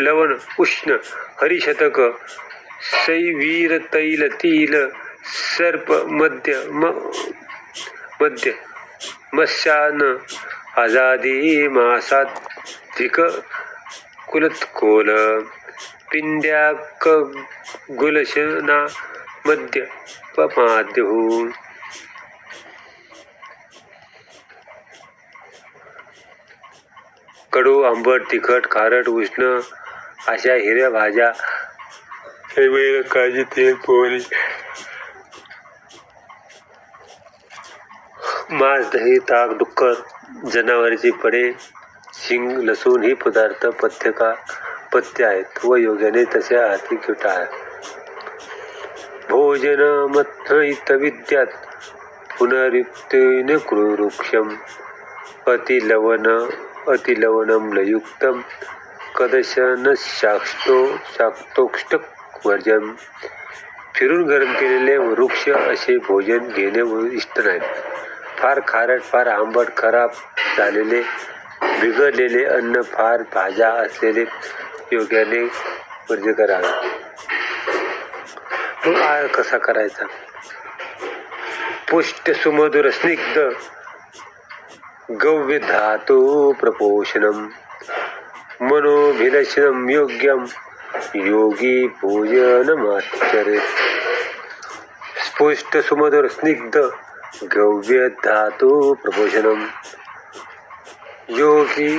लवण उष्ण हरिशतक सैवीर तैल तिल सर्प मध्य म मध्य मत्स्यान आजादी मासात्विक कुलत्कोल पिंड्याक गुलशना मध्य पमाद्यू कडू आंबट तिखट खारट उष्ण अशा हिरव्या भाज्या काळजी तेल पोळी मांस दही ताक डुक्कर जनावरांची पडे शिंग लसूण ही पदार्थ पथ्य का पथ्य आहेत व योग्याने तसे आर्थिक आहेत. भोजन मथ्न विद्यात पुनरुक्तेन कृवृक्षम अतिलवण अतिलवणं लयुक्तम कदशन शाक्तो शाक्तोष्ट वर्जन फिरून गरम केलेले वृक्ष असे भोजन घेणे इष्ट नाही. फार खारट फार आंबट खराब झालेले बिघडलेले अन्न फार भाज्या असलेले योग्याने वर्ज करावे. मग आहार कसा करायचा? पुष्ट सुमधुर स्निग्ध गव्य धातू प्रपोषणम. मनोभिलषणम योग्यम योगी भोजनमाचरेत स्पुष्ट सुमधुर स्निग्ध गव्य धातू योगी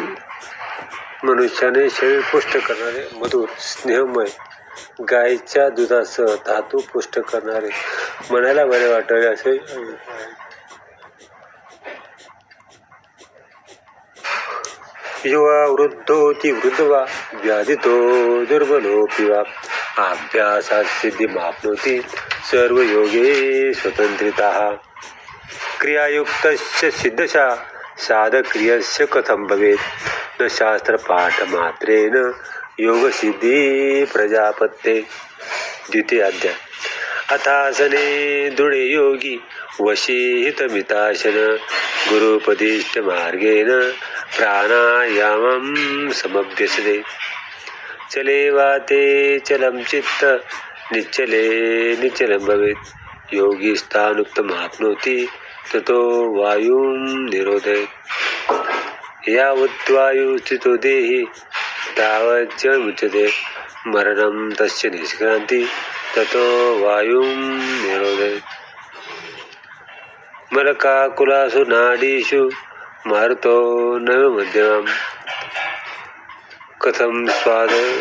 मनुष्याने शरीर पुष्ट करणारे मधुर स्नेहमय गायीच्या दुधासह धातू पुष्ट करणारे। मनाला बरे वाटावे असे युवा वृद्धोती वृद्धवा व्याधितो दुर्बलोऽपि वा। अभ्यासात सिद्धिमाप्नोती सर्व योगे स्वतन्त्रिताः। क्रियायुक्तस्य सिद्धशा साधक्रियस्य कथं भवेत्? न शास्त्रपाठमात्रेण योगसिद्धी प्रजापत्ते द्वितीय अथासने दृढे योगी वशीहितमिताशन गुरुपदिष्टमार्गेण प्राणायामं समभ्यसते चले वाते चलं चित्त निश्चले निश्चलं भवेत्. योगी स्थानुक्तमाप्नोति ततो वायुं निरोधयेत् यावद्वायु स्थितो देहि तावज्जमुच्यते मरणं तस्य निष्क्रान्ति ततो वायुं निरोधय मलकाकुलासु नाडीषु मारुतो न मध्यमम्। कथं स्वाद?